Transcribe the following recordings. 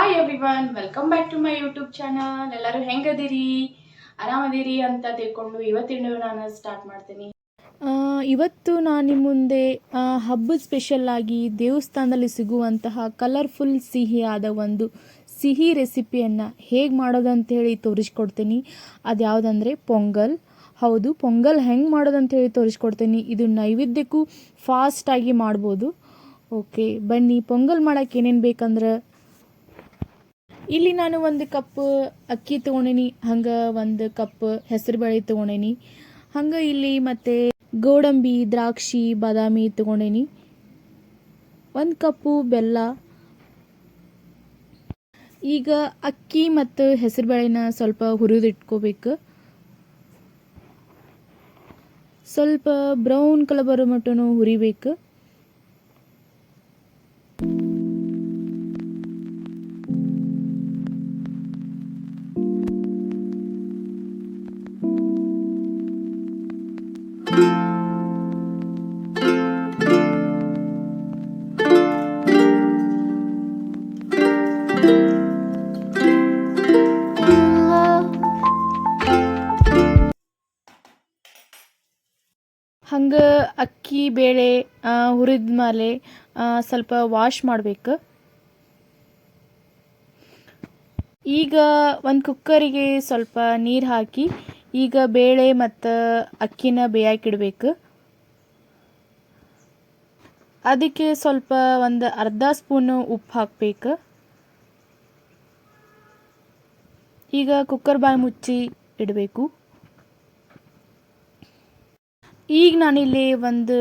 Everyone welcome back to my YouTube channel ಎಲ್ಲರೂ ಹೆಂಗದಿರಿ? ಆರಾಮದಿರಿ ಅಂತ ತಿಳ್ಕೊಂಡು ಇವತ್ತಿನ ನಾನು ಸ್ಟಾರ್ಟ್ ಮಾಡ್ತೀನಿ. ಇವತ್ತು ನಾನು ನಿಮ್ಮ ಮುಂದೆ ಹಬ್ಬದ ಸ್ಪೆಷಲ್ ಆಗಿ ದೇವಸ್ಥಾನದಲ್ಲಿ ಸಿಗುವಂತಹ ಕಲರ್ಫುಲ್ ಸಿಹಿಯಾದ ಒಂದು ಸಿಹಿ ರೆಸಿಪಿಯನ್ನು ಹೇಗೆ ಮಾಡೋದಂತ ಹೇಳಿ ತೋರಿಸ್ಕೊಡ್ತೀನಿ. ಅದು ಯಾವುದಂದರೆ ಪೊಂಗಲ್. ಹೌದು, ಪೊಂಗಲ್ ಹೆಂಗೆ ಮಾಡೋದಂತ ಹೇಳಿ ತೋರಿಸ್ಕೊಡ್ತೀನಿ. ಇದು ನೈವೇದ್ಯಕ್ಕೂ ಫಾಸ್ಟಾಗಿ ಮಾಡ್ಬೋದು. ಓಕೆ ಬನ್ನಿ, ಪೊಂಗಲ್ ಮಾಡೋಕ್ಕೆ ಏನೇನು ಬೇಕಂದ್ರೆ ಇಲ್ಲಿ ನಾನು ಒಂದು ಕಪ್ ಅಕ್ಕಿ ತಗೊಂಡಿನಿ, ಹಂಗೆ ಒಂದು ಕಪ್ ಹೆಸರುಬೇಳೆ ತೊಗೊಂಡೇನಿ. ಹಂಗೆ ಇಲ್ಲಿ ಮತ್ತೆ ಗೋಡಂಬಿ, ದ್ರಾಕ್ಷಿ, ಬಾದಾಮಿ ತೊಗೊಂಡೇನಿ. ಒಂದು ಕಪ್ಪು ಬೆಲ್ಲ. ಈಗ ಅಕ್ಕಿ ಮತ್ತು ಹೆಸರುಬೇಳೆನ ಸ್ವಲ್ಪ ಹುರಿದಿಟ್ಕೋಬೇಕು. ಸ್ವಲ್ಪ ಬ್ರೌನ್ ಕಲರ್ ಬರೋ ಮಟ್ಟನು ಹುರಿಬೇಕು. ಹಂಗೆ ಅಕ್ಕಿ ಬೇಳೆ ಹುರಿದ ಮೇಲೆ ಸ್ವಲ್ಪ ವಾಶ್ ಮಾಡಬೇಕು. ಈಗ ಒಂದು ಕುಕ್ಕರಿಗೆ ಸ್ವಲ್ಪ ನೀರು ಹಾಕಿ ಈಗ ಬೇಳೆ ಮತ್ತು ಅಕ್ಕಿನ ಬೇಯಾಕಿಡಬೇಕು ಅದಕ್ಕೆ ಸ್ವಲ್ಪ ಒಂದು ಅರ್ಧ ಸ್ಪೂನು ಉಪ್ಪು ಹಾಕಬೇಕು. ಈಗ ಕುಕ್ಕರ್ ಬಾಯಿ ಮುಚ್ಚಿ ಇಡಬೇಕು. ಈಗ ನಾನಿಲ್ಲಿ ಒಂದು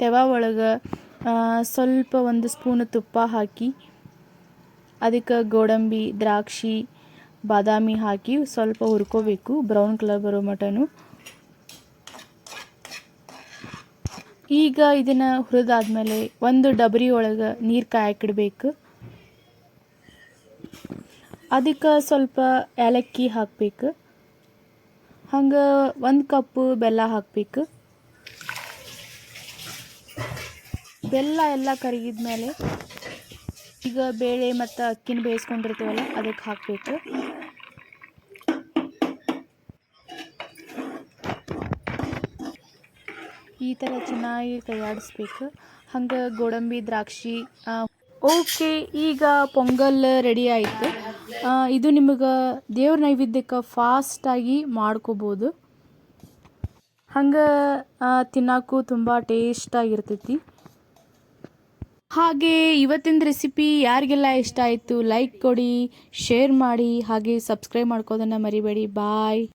ತೆವ ಒಳಗೆ ಸ್ವಲ್ಪ ಒಂದು ಸ್ಪೂನ್ ತುಪ್ಪ ಹಾಕಿ, ಅದಕ್ಕೆ ಗೋಡಂಬಿ, ದ್ರಾಕ್ಷಿ ಬಾದಾಮಿ ಹಾಕಿ ಸ್ವಲ್ಪ ಹುರ್ಕೋಬೇಕು. ಬ್ರೌನ್ ಕಲರ್ ಬರೋ ಮಟನು. ಈಗ ಇದನ್ನು ಹುರಿದಾದ್ಮೇಲೆ ಒಂದು ಡಬರಿ ಒಳಗೆ ನೀರು ಕಾಯಕ್ಕಿಡ್ಬೇಕು ಅದಕ್ಕೆ ಸ್ವಲ್ಪ ಏಲಕ್ಕಿ ಹಾಕಬೇಕು. ಹಂಗೆ ಒಂದು ಕಪ್ ಬೆಲ್ಲ ಹಾಕಬೇಕು. ಬೆಲ್ಲ ಎಲ್ಲ ಕರಗಿದ್ಮೇಲೆ ಈಗ ಬೇಳೆ ಮತ್ತು ಅಕ್ಕಿನ ಬೇಯಿಸ್ಕೊಂಡಿರ್ತೀವಲ್ಲ, ಅದಕ್ಕೆ ಹಾಕಬೇಕು. ಈ ಥರ ಚೆನ್ನಾಗಿ ಕೈಯಾಡಿಸ್ಬೇಕು ಹಂಗೆ ಗೋಡಂಬಿ, ದ್ರಾಕ್ಷಿ ಓಕೆ, ಈಗ ಪೊಂಗಲ್ ರೆಡಿ ಆಯಿತು. ಇದು ನಿಮಗೆ ದೇವ್ರ ನೈವೇದ್ಯಕ್ಕೆ ಫಾಸ್ಟಾಗಿ ಮಾಡ್ಕೋಬೋದು. ಹಂಗೆ ತಿನ್ನೋಕ್ಕೂ ತುಂಬ ಟೇಸ್ಟಾಗಿರ್ತೈತಿ ಹಾಗೆ ಇವತ್ತಿನ ರೆಸಿಪಿ ಯಾರಿಗೆಲ್ಲ ಇಷ್ಟ ಆಯಿತು ಲೈಕ್ ಕೊಡಿ ಶೇರ್ ಮಾಡಿ, ಹಾಗೆ ಸಬ್ಸ್ಕ್ರೈಬ್ ಮಾಡ್ಕೋದನ್ನು ಮರಿಬೇಡಿ. ಬಾಯ್